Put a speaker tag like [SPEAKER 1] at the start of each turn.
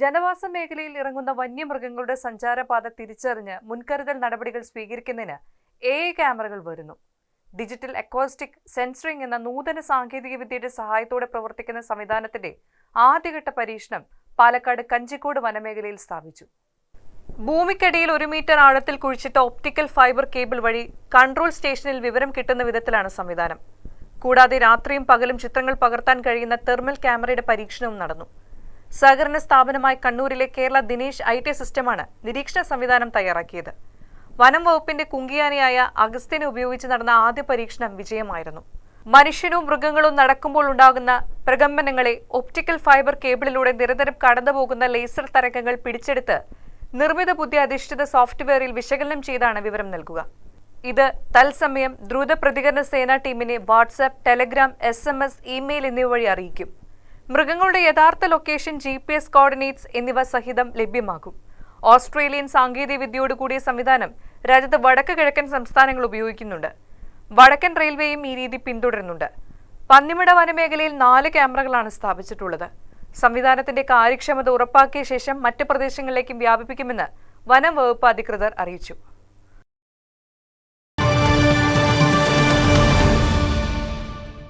[SPEAKER 1] ജനവാസ മേഖലയിൽ ഇറങ്ങുന്ന വന്യമൃഗങ്ങളുടെ സഞ്ചാരപാത തിരിച്ചറിഞ്ഞ് മുൻകരുതൽ നടപടികൾ സ്വീകരിക്കുന്നതിന് എ ക്യാമറകൾ വരുന്നു. ഡിജിറ്റൽ അക്കോസ്റ്റിക് സെൻസറിംഗ് എന്ന നൂതന സാങ്കേതിക വിദ്യയുടെ സഹായത്തോടെ പ്രവർത്തിക്കുന്ന സംവിധാനത്തിന്റെ ആദ്യഘട്ട പരീക്ഷണം പാലക്കാട് കഞ്ചിക്കോട് വനമേഖലയിൽ സ്ഥാപിച്ചു. ഭൂമിക്കടിയിൽ ഒരു മീറ്റർ ആഴത്തിൽ കുഴിച്ചിട്ട ഒപ്റ്റിക്കൽ ഫൈബർ കേബിൾ വഴി കൺട്രോൾ സ്റ്റേഷനിൽ വിവരം കിട്ടുന്ന വിധത്തിലാണ് സംവിധാനം. കൂടാതെ രാത്രിയും പകലും ചിത്രങ്ങൾ പകർത്താൻ കഴിയുന്ന തെർമൽ ക്യാമറയുടെ പരീക്ഷണവും നടന്നു. സഹകരണ സ്ഥാപനമായ കണ്ണൂരിലെ കേരള ദിനേശ് ഐ ടി സിസ്റ്റമാണ് നിരീക്ഷണ സംവിധാനം തയ്യാറാക്കിയത്. വനം വകുപ്പിന്റെ കുങ്കിയാനയായ അഗസ്ത്യനെ ഉപയോഗിച്ച് നടന്ന ആദ്യ പരീക്ഷണം വിജയമായിരുന്നു. മനുഷ്യനും മൃഗങ്ങളും നടക്കുമ്പോൾ ഉണ്ടാകുന്ന പ്രകമ്പനങ്ങളെ ഒപ്റ്റിക്കൽ ഫൈബർ കേബിളിലൂടെ നിരന്തരം കടന്നുപോകുന്ന ലേസർ തരംഗങ്ങൾ പിടിച്ചെടുത്ത് നിർമ്മിത ബുദ്ധി അധിഷ്ഠിത സോഫ്റ്റ്വെയറിൽ വിശകലനം ചെയ്താണ് വിവരം നൽകുക. ഇത് തത്സമയം ദ്രുത പ്രതികരണ സേനാ ടീമിനെ WhatsApp Telegram S M S email എന്നിവ വഴി അറിയിക്കും. മൃഗങ്ങളുടെ യഥാർത്ഥ location G P S coordinates എന്നിവ സഹിതം ലഭ്യമാകും. ഓസ്ട്രേലിയൻ സാങ്കേതിക വിദ്യയോട് കൂടിയ സംവിധാനം രാജ്യത്ത് വടക്ക് കിഴക്കൻ സംസ്ഥാനങ്ങൾ ഉപയോഗിക്കുന്നുണ്ട്. വടക്കൻ റെയിൽവേയും ഈ രീതി പിന്തുടരുന്നുണ്ട്. പന്നിമട വനമേഖലയിൽ നാല് ക്യാമറകളാണ് സ്ഥാപിച്ചിട്ടുള്ളത്. സംവിധാനത്തിന്റെ കാര്യക്ഷമത ഉറപ്പാക്കിയ ശേഷം മറ്റ് പ്രദേശങ്ങളിലേക്കും വ്യാപിപ്പിക്കുമെന്ന് വനം വകുപ്പ് അധികൃതർ അറിയിച്ചു.